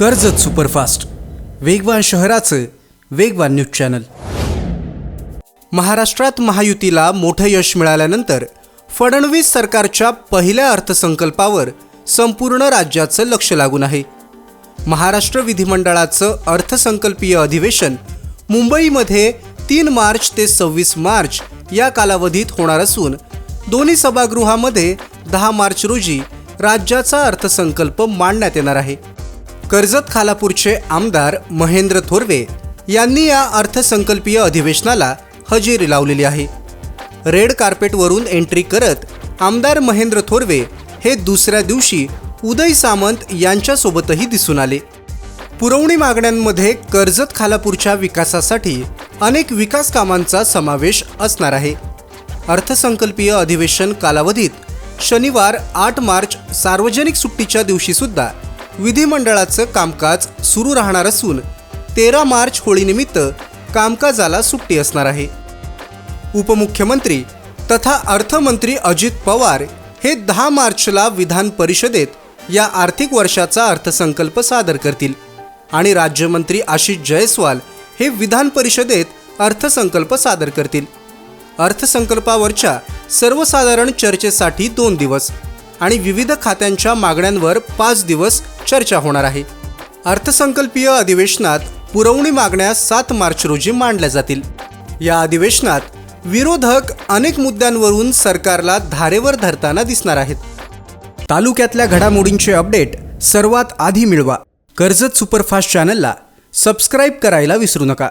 Karjat superfast. वेगवान शहराचं वेगवान न्यूज चॅनल. महाराष्ट्रात महायुतीला मोठं यश मिळाल्यानंतर फडणवीस सरकारच्या पहिल्या अर्थसंकल्पावर संपूर्ण राज्याचं लक्ष लागून आहे. महाराष्ट्र विधिमंडळाचं अर्थसंकल्पीय अधिवेशन मुंबईमध्ये तीन मार्च ते सव्वीस मार्च या कालावधीत होणार असून दोन्ही सभागृहामध्ये दहा मार्च रोजी राज्याचा अर्थसंकल्प मांडण्यात येणार आहे. कर्जत खालापूरचे आमदार महेंद्र थोरवे यांनी या अर्थसंकल्पीय अधिवेशनाला हजेरी लावलेली आहे. रेड कार्पेटवरून एंट्री करत आमदार महेंद्र थोरवे हे दुसऱ्या दिवशी उदय सामंत यांच्यासोबतही दिसून आले. पुरवणी मागण्यांमध्ये कर्जत खालापूरच्या विकासासाठी अनेक विकास कामांचा समावेश असणार आहे. अर्थसंकल्पीय अधिवेशन कालावधीत शनिवार आठ मार्च सार्वजनिक सुट्टीच्या दिवशीसुद्धा विधिमंडळाचं कामकाज सुरू राहणार असून तेरा मार्च होळीनिमित्त कामकाजाला सुट्टी असणार आहे. उपमुख्यमंत्री तथा अर्थमंत्री अजित पवार हे दहा मार्चला विधान परिषदेत या आर्थिक वर्षाचा अर्थसंकल्प सादर करतील आणि राज्यमंत्री आशिष जयस्वाल हे विधान परिषदेत अर्थसंकल्प सादर करतील. अर्थसंकल्पावरच्या सर्वसाधारण चर्चेसाठी दोन दिवस आणि विविध खात्यांच्या मागण्यांवर पाच दिवस चर्चा होणार आहे. अर्थसंकल्पीय अधिवेशनात पुरवणी मागण्या सात मार्च रोजी मांडल्या जातील. या अधिवेशनात विरोधक अनेक मुद्द्यांवरून सरकारला धारेवर धरताना दिसणार आहेत. तालुक्यातल्या घडामोडींचे अपडेट सर्वात आधी मिळवा. कर्जत सुपरफास्ट चॅनलला सबस्क्राईब करायला विसरू नका.